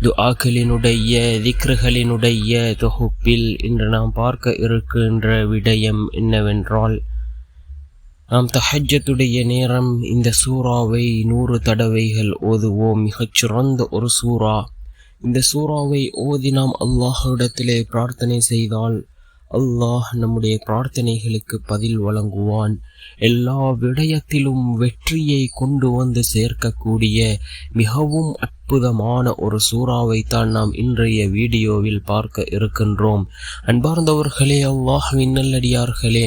துஆக்களினுடைய திக்ருகளினுடைய தொகுப்பில் இன்று நாம் பார்க்க இருக்கின்ற விடயம் என்னவென்றால் நாம் தஹஜத்துடைய நேரம் இந்த சூறாவை நூறு தடவைகள் ஓதுவோம். மிகச்சிறந்த ஒரு சூறா. இந்த சூறாவை ஓதி நாம் அல்லாஹிடத்திலே பிரார்த்தனை செய்தால் அல்லாஹ் நம்முடைய பிரார்த்தனைகளுக்கு பதில் வழங்குவான். எல்லா விடயத்திலும் வெற்றியை கொண்டு வந்து சேர்க்கக்கூடிய மிகவும் அற்புதமான ஒரு சூறாவை தான் நாம் இன்றைய வீடியோவில் பார்க்க இருக்கின்றோம். அன்பார்ந்தவர்களே அல்லாஹ் நல்லடியார்களே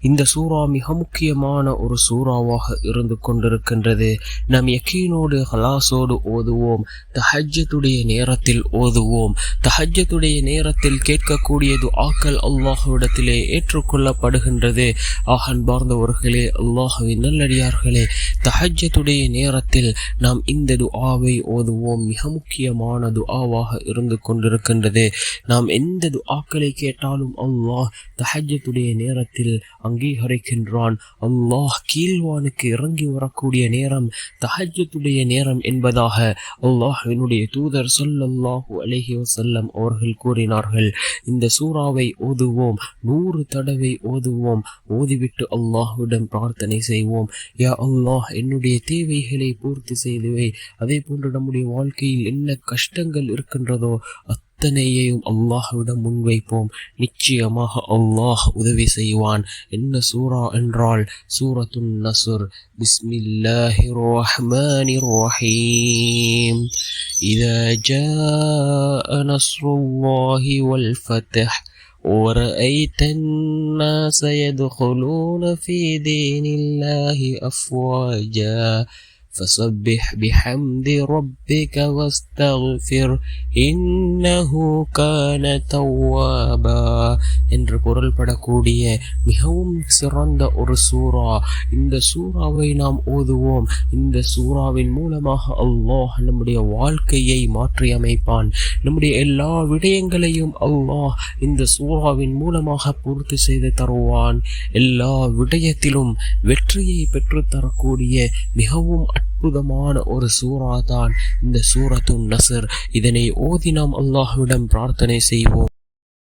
இந்த சூறா மிக முக்கியமான ஒரு சூறாவாக இருந்து கொண்டிருக்கின்றது. நாம் யக்கீனோடு ஹலாசோடு ஓதுவோம். தஹஜத்துடைய நேரத்தில் ஓதுவோம். தஹஜத்துடைய நேரத்தில் கேட்கக்கூடியது ஆக்கல் அல்லாஹுவிடத்திலே ஏற்றுக்கொள்ளப்படுகின்றது. ஆகன் பார்ந்தவர்களே அல்லாஹுவின் நல்லடியார்களே தஹஜத்துடைய நேரத்தில் நாம் இந்த துஆவை ஓதுவோம். மிக முக்கியமான துஆவாக இருந்து கொண்டிருக்கின்றது. நாம் எந்த துஆக்களை கேட்டாலும் அல்லாஹ் தஹஜத்துடைய நேரத்தில் அங்கீகரிக்கின்றான். அல்லாஹ் கீழ்வானுக்கு இறங்கி வரக்கூடிய நேரம் தஹஜத்துடைய நேரம் என்பதாக அல்லாஹினுடைய தூதர் சொல்லல்லாஹு அலஹி வசல்லம் அவர்கள் கூறினார்கள். இந்த சூறாவை ஓதுவோம் நூறு தடவை ஓதுவோம் ஓதிவிட்டு அல்லாஹுடன் பிரார்த்தனை செய்வோம். யா அல்லாஹ் என்னுடைய தேவைகளை பூர்த்தி செய்துவை. அதே போன்று நம்முடைய வாழ்க்கையில் என்ன கஷ்டங்கள் இருக்கின்றதோ அத்தனையையும் அல்லாஹ்விடம் முன்வைப்போம் நிச்சயமாக அல்லாஹ் உதவி செய்வான் என்ன சூரா என்றால் சூரத்துன் நசுர் பிஸ்மில்லாஹிர் ரஹ்மானிர் ரஹீம் إذا جاء نصر الله والفتح ورأيت الناس يدخلون في دين الله أفواجا فسبح بحمد ربك واستغفر إنه كان توابا என்று பொருள்படக்கூடிய மிகவும் சிறந்த ஒரு சூறா இந்த சூறாவை நாம் ஓதுவோம் இந்த சூறாவின் மூலமாக அல்லாஹ் நம்முடைய வாழ்க்கையை மாற்றி அமைப்பான் நம்முடைய எல்லா விடயங்களையும் அல்லாஹ் இந்த சூறாவின் மூலமாக பூர்த்தி செய்து தருவான் எல்லா விடயத்திலும் வெற்றியை பெற்றுத்தரக்கூடிய மிகவும் அற்புதமான ஒரு சூறா தான் இந்த சூரத்து நசர். இதனை ஓதி நாம் அல்லாஹுவிடம் பிரார்த்தனை செய்வோம்.